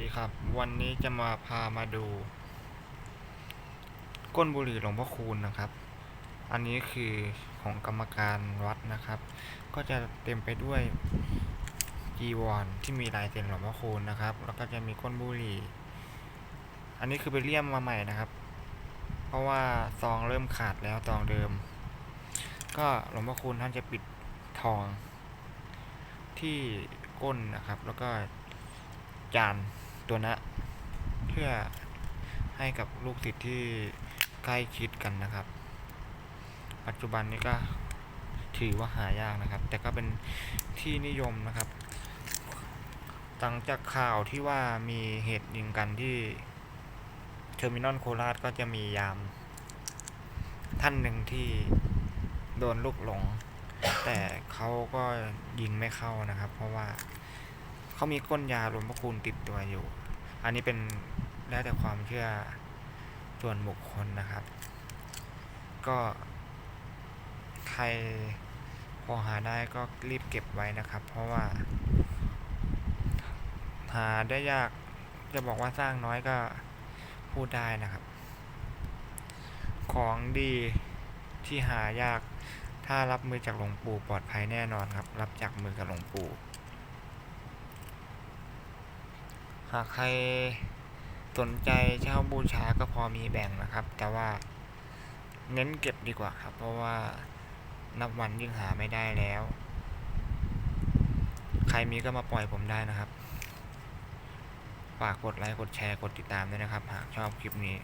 ดีครับ วันนี้จะมาพามาดู ก้นบุหรี่หลวงพ่อคูณนะครับ อันนี้คือของกรรมการวัดนะครับ ก็จะเต็มไปด้วยจีวรที่มีลายเซ็นหลวงพ่อคูณนะครับ แล้วก็จะมีก้นบุหรี่ อันนี้คือไปเลี่ยมมาใหม่นะครับ เพราะว่าซองเริ่มขาดแล้วซองเดิม ก็หลวงพ่อคูณท่านจะปิดทองที่ก้นนะครับ แล้วก็จาน ตัวนะ เพื่อให้กับลูกศิษย์ที่ใกล้ชิดกันนะครับ ปัจจุบันนี้ก็ถือว่าหายากนะครับ แต่ก็เป็นที่นิยมนะครับหลังจากข่าวที่ว่ามีเหตุยิงกันที่เทอร์มินอลโคราชก็จะมียาม ท่านหนึ่งที่โดนลูกหลง แต่เขาก็ยิงไม่เข้านะครับ เพราะว่าเขามีก้นยาหลวงพระคูณติดตัวอยู่ อันนี้เป็นแล้วแต่ความเชื่อส่วนบุคคลนะครับ ก็ใครพอหาได้ก็รีบเก็บไว้นะครับ เพราะว่า หาได้ยากจะบอกว่าสร้างน้อยก็พูดได้นะครับ ของดีที่หายากถ้ารับมือจากหลวงปู่ปลอดภัยแน่นอนครับ รับจากมือกับหลวงปู่ หากใครสนใจเช่าบูชาก็พอมีแบ่งนะครับ แต่ว่าเน้นเก็บดีกว่าครับ เพราะว่านับวันยิ่งหาไม่ได้แล้ว ใครมีก็มาปล่อยผมได้นะครับ ฝากกดไลค์ กดแชร์ กดติดตามด้วยนะครับ หากชอบคลิปนี้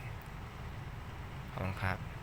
ขอบคุณครับ